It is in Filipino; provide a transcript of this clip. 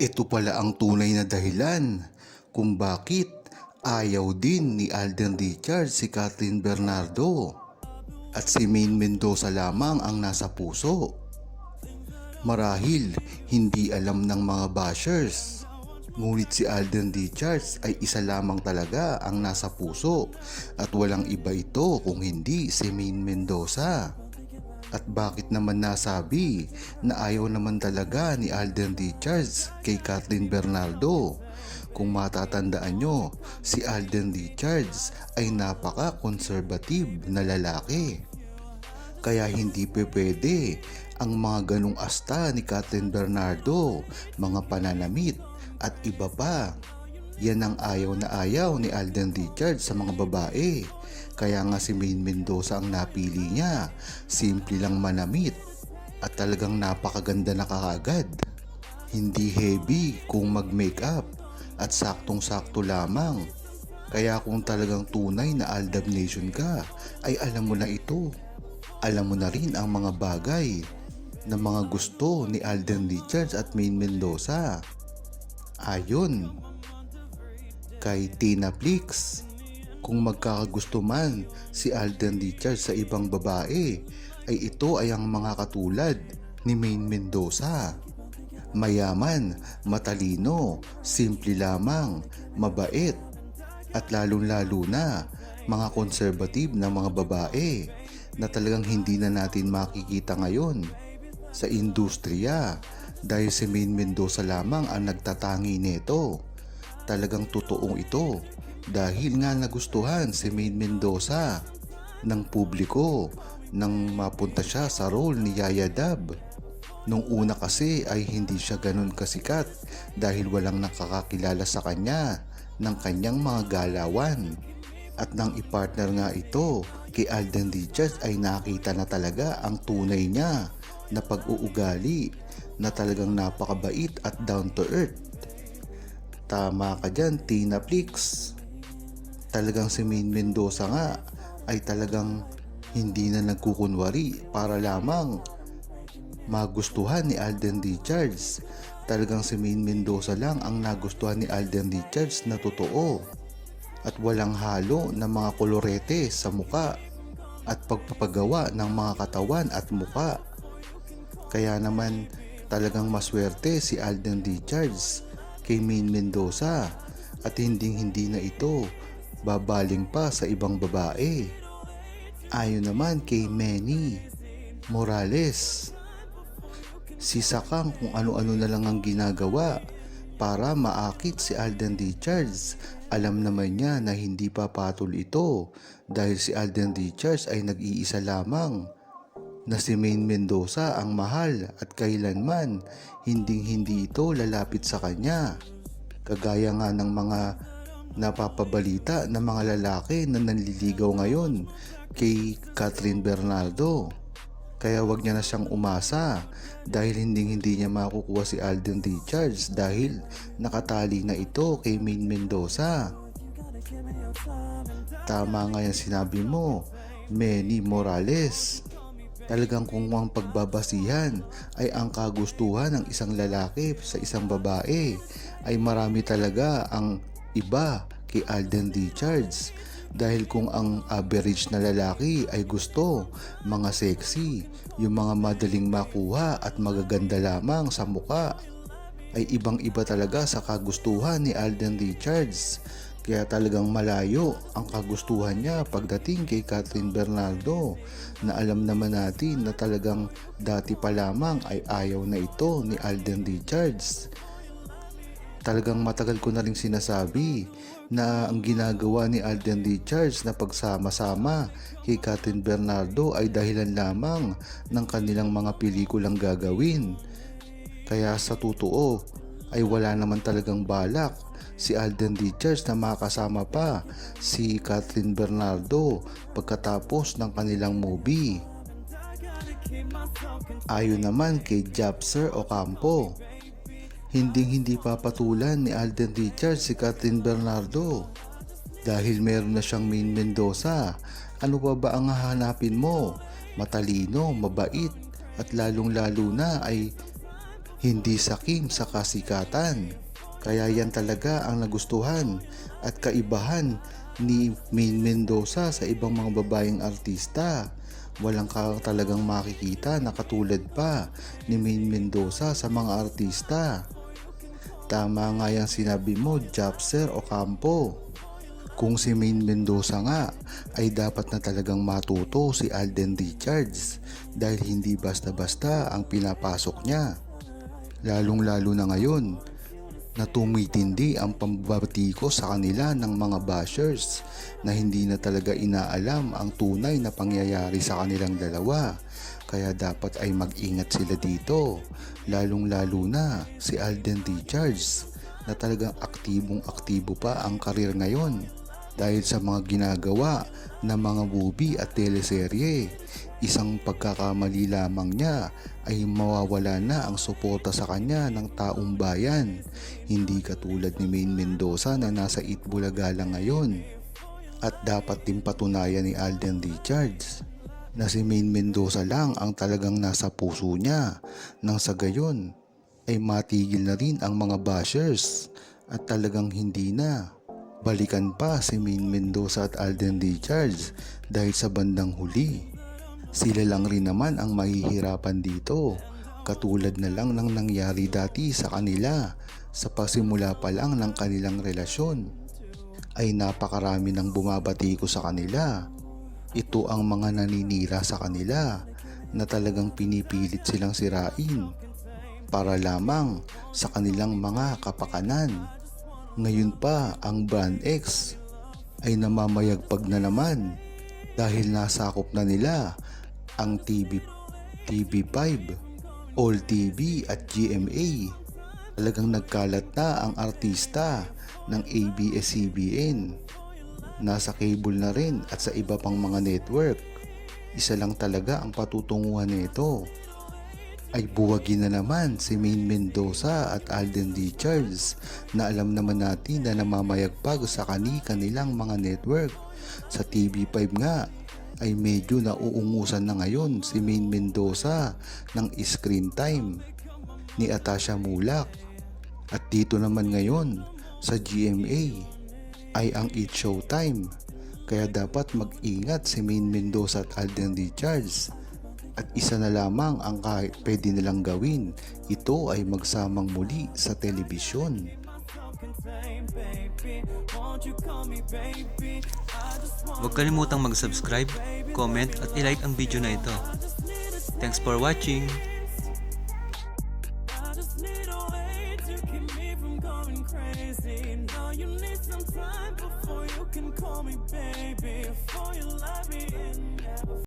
Ito pala ang tunay na dahilan kung bakit ayaw din ni Alden Richards si Catherine Bernardo at si Maine Mendoza lamang ang nasa puso. Marahil hindi alam ng mga bashers. Ngunit si Alden Richards ay isa lamang talaga ang nasa puso at walang iba ito kung hindi si Maine Mendoza. At bakit naman nasabi na ayaw naman talaga ni Alden Richards kay Kathleen Bernardo? Kung matatandaan nyo, si Alden Richards ay napaka-conservative na lalaki. Kaya hindi pe pwede ang mga ganong asta ni Kathleen Bernardo, mga pananamit at iba pa. Yan ang ayaw na ayaw ni Alden Richards sa mga babae. Kaya nga si Maine Mendoza ang napili niya. Simple lang manamit at talagang napakaganda na kaagad. Hindi heavy kung mag-makeup at saktong-sakto lamang. Kaya kung talagang tunay na Aldab Nation ka, ay alam mo na ito. Alam mo na rin ang mga bagay na mga gusto ni Alden Richards at Maine Mendoza. Ayon kay Tina Flix. Kung magkakagusto man si Alden Richards sa ibang babae, ay ito ay ang mga katulad ni Maine Mendoza. Mayaman, matalino, simple lamang, mabait, at lalong-lalo na mga conservative na mga babae na talagang hindi na natin makikita ngayon sa industriya dahil si Maine Mendoza lamang ang nagtatangi nito. Talagang totoong ito dahil nga nagustuhan si Maine Mendoza ng publiko nang mapunta siya sa role ni Yaya Dab. Nung una kasi ay hindi siya ganun kasikat dahil walang nakakakilala sa kanya ng kanyang mga galawan. At nang ipartner nga ito kay Alden Richards ay nakita na talaga ang tunay niya na pag-uugali na talagang napakabait at down to earth. Tama ka dyan, Tina Flix. Talagang si Maine Mendoza nga ay talagang hindi na nagkukunwari para lamang magustuhan ni Alden Richards. Talagang si Maine Mendoza lang ang nagustuhan ni Alden Richards na totoo. At walang halo ng mga kolorete sa muka at pagpapagawa ng mga katawan at muka. Kaya naman talagang maswerte si Alden Richards kay Maine Mendoza at hindi hindi na ito babaling pa sa ibang babae. Ayon naman kay Manny Morales. Sisakang kung ano-ano na lang ang ginagawa para maakit si Alden Richards. Alam naman niya na hindi papatol ito dahil si Alden Richards ay nag-iisa lamang na si Maine Mendoza ang mahal at kailanman hinding hindi ito lalapit sa kanya. Kagaya nga ng mga napapabalita ng mga lalaki na nanliligaw ngayon kay Catherine Bernardo. Kaya wag niya na siyang umasa dahil hindi hindi niya makukuha si Alden Richards dahil nakatali na ito kay Maine Mendoza. Tama nga yung sinabi mo, Manny Morales. Talagang kung ang pagbabasihan ay ang kagustuhan ng isang lalaki sa isang babae ay marami talaga ang iba kay Alden Richards. Dahil kung ang average na lalaki ay gusto mga sexy, yung mga madaling makuha at magaganda lamang sa muka ay ibang iba talaga sa kagustuhan ni Alden Richards. Kaya talagang malayo ang kagustuhan niya pagdating kay Catherine Bernardo na alam naman natin na talagang dati pa lamang ay ayaw na ito ni Alden Richards Talagang matagal ko na rin sinasabi na ang ginagawa ni Alden Richards na pagsama-sama kay Catherine Bernardo ay dahilan lamang ng kanilang mga pelikulang gagawin. Kaya sa totoo ay wala naman talagang balak si Alden Richards na makasama pa si Catherine Bernardo pagkatapos ng kanilang movie. Ayon naman kay Japser Ocampo, hindi hindi papatulan ni Alden Richards si Catherine Bernardo dahil meron na siyang Maine Mendoza. Ano pa ba ang hahanapin mo? Matalino, mabait at lalong lalo na ay hindi sakim sa kasikatan. Kaya yan talaga ang nagustuhan at kaibahan ni Main Mendoza sa ibang mga babaeng artista. Walang ka talagang makikita na katulad pa ni Main Mendoza sa mga artista. Tama nga yung sinabi mo, Japser o Campo. Kung si Main Mendoza nga ay dapat na talagang matuto si Alden Richards dahil hindi basta-basta ang pinapasok niya. Lalong lalo na ngayon na tumitindi ang pambabati sa kanila ng mga bashers na hindi na talaga inaalam ang tunay na pangyayari sa kanilang dalawa. Kaya dapat ay mag-ingat sila dito. Lalong lalo na si Alden Richards na talagang aktibong aktibo pa ang karir ngayon dahil sa mga ginagawa ng mga movie at teleserye. Isang pagkakamali lamang niya ay mawawala na ang suporta sa kanya ng taong bayan. Hindi katulad ni Main Mendoza na nasa Itbulaga lang ngayon. At dapat din patunayan ni Alden Richards na si Main Mendoza lang ang talagang nasa puso niya nang sa gayon ay matigil na rin ang mga bashers at talagang hindi na Balikan pa si Main Mendoza at Alden Richards dahil sa bandang huli. Sila lang rin naman ang mahihirapan dito. Katulad na lang ng nangyari dati sa kanila sa pasimula pa lang ng kanilang relasyon. Ay napakarami ng bumabati ko sa kanila. Ito ang mga naninira sa kanila na talagang pinipilit silang sirain para lamang sa kanilang mga kapakanan. Ngayon pa ang Brand X ay namamayagpag na naman dahil nasakop na nila ang TV, TV5, All TV at GMA. Talagang nagkalat na ang artista ng ABS-CBN. Nasa cable na rin at sa iba pang mga network. Isa lang talaga ang patutunguhan nito ay buwagin na naman si Main Mendoza at Alden Richards na alam naman natin na namamayagpag sa kani-kanilang mga network. Sa TV5 nga ay medyo nauungusan na ngayon si Main Mendoza ng screen time ni Atasha Mulak. At dito naman ngayon sa GMA ay ang It Showtime. Kaya dapat mag-ingat si Main Mendoza at Alden Richards at isa na lamang ang kahit pwede nilang gawin. Ito ay magsamang muli sa telebisyon. Huwag kalimutang mag-subscribe, comment at ilike ang video na ito. Thanks for watching! Some time before you can call me baby. Before you let me in. Yeah,